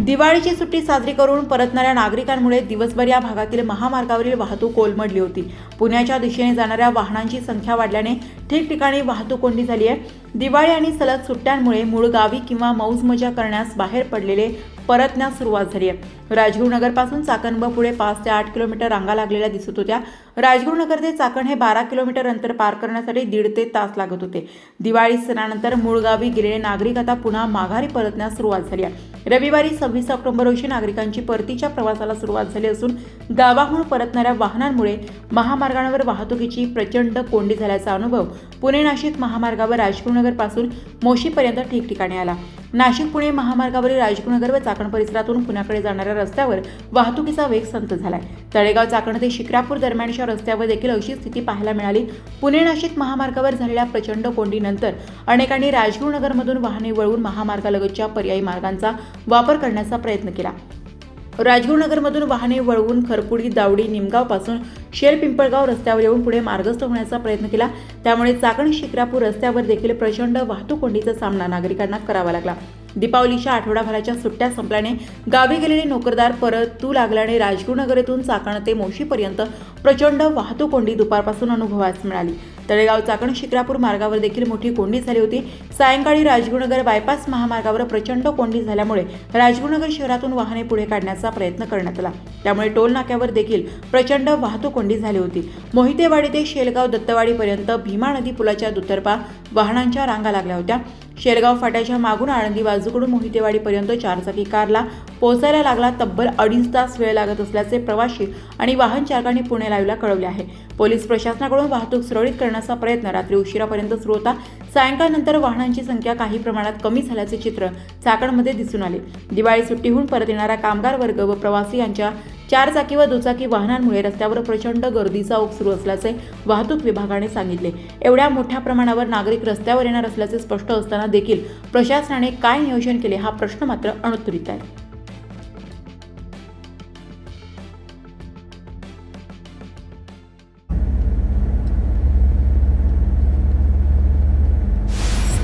दिवाळीची सुट्टी साजरी करून परतणाऱ्या नागरिकांमुळे दिवसभर या भागातील महामार्गावरील वाहतूक कोलमडली होती. पुण्याच्या दिशेने जाणाऱ्या वाहनांची संख्या वाढल्याने ठिकठिकाणी वाहतूक कोंडी झाली आहे. दिवाळी आणि सलग सुट्ट्यांमुळे मूळ गावी किंवा मौज मजा करण्यास बाहेर पडलेले परतण्यास सुरुवात झाली आहे. राजगुरुनगरपासून चाकण व पुढे पाच ते आठ किलोमीटर रांगा लागलेल्या दिसत होत्या. राजगुरुनगर ते चाकण हे बारा किलोमीटर अंतर पार करण्यासाठी दीड ते तास लागत होते. दिवाळी सणानंतर मूळ गावी गेलेले नागरिक आता पुन्हा माघारी परतण्यास सुरुवात झाली आहे. रविवारी सव्वीस ऑक्टोबर रोजी नागरिकांची परतीच्या प्रवासाला सुरुवात झाली असून गावाहून परतणाऱ्या वाहनांमुळे महामार्गांवर वाहतुकीची प्रचंड कोंडी झाल्याचा अनुभव पुणे नाशिक महामार्गावर राजगुरुनगर पासून मोशीपर्यंत ठिकठिकाणी आला. नाशिक पुणे महामार्गावरील राजगुरुनगर व चाकण परिसरातून पुण्याकडे जाणाऱ्या रस्त्यावर वाहतुकीचा वेग संत झालाय. तळेगाव चाकण ते शिक्रापूर दरम्यानच्या रस्त्यावर देखील अशी स्थिती पाहायला मिळाली. पुणे नाशिक महामार्गावर झालेल्या प्रचंड कोंडीनंतर अनेकांनी राजगुरुनगरमधून वाहने वळवून महामार्गालगतच्या पर्यायी मार्गांचा वापर करण्याचा प्रयत्न केला. राजगुरुनगरमधून वाहने वळवून खरपुडी दावडी निमगावपासून शेर पिंपळगाव रस्त्यावर येऊन पुढे मार्गस्थ होण्याचा प्रयत्न केला. त्यामुळे चाकण शिक्रापूर रस्त्यावर देखील प्रचंड वाहतूक कोंडीचा सामना नागरिकांना करावा लागला. दीपावलीच्या आठवडाभराच्या सुट्ट्या संपल्याने गावी गेलेले नोकरदार परतू लागल्याने राजगुरुनगर येथून चाकण ते मोशीपर्यंत प्रचंड वाहतूक कोंडी दुपारपासून अनुभवास मिळाली. तळेगाव चाकण शिक्रापूर मार्गावर देखील मोठी कोंडी झाली होती. सायंकाळी राजगुरुनगर बायपास महामार्गावर प्रचंड कोंडी झाल्यामुळे राजगुरुनगर शहरातून वाहने पुढे काढण्याचा प्रयत्न करण्यात आला. त्यामुळे टोल नाक्यावर देखील प्रचंड वाहतूक कोंडी झाली होती. मोहितेवाडी ते शेलगाव दत्तवाडीपर्यंत भीमा नदी पुलाच्या दुतर्फा वाहनांच्या रांगा लागल्या होत्या. शेरगाव फाट्याच्या मागून आळंदी बाजूकडून मोहितेवाडीपर्यंत चारचाकी कारला पोहोचायला लागला. तब्बल अडीच तास वेळ लागत असल्याचे प्रवाशी आणि वाहन चालकांनी पुणे लाईव्हला कळवले आहे. पोलीस प्रशासनाकडून वाहतूक सुरळीत करण्याचा प्रयत्न रात्री उशिरापर्यंत सुरू होता. सायंकाळनंतर वाहनांची संख्या काही प्रमाणात कमी झाल्याचे चित्र चाकणमध्ये दिसून आले. दिवाळी सुट्टीहून परत येणारा कामगार वर्ग व प्रवासी यांच्या चारचाकी व दुचाकी वाहनांमुळे रस्त्यावर प्रचंड गर्दीचा ओघ सुरू असल्याचे वाहतूक विभागाने सांगितले. एवढ्या मोठ्या प्रमाणावर नागरिक रस्त्यावर येणार असल्याचे स्पष्ट असताना देखील प्रशासनाने काय नियोजन केले हा प्रश्न मात्र अनुत्तरित आहे.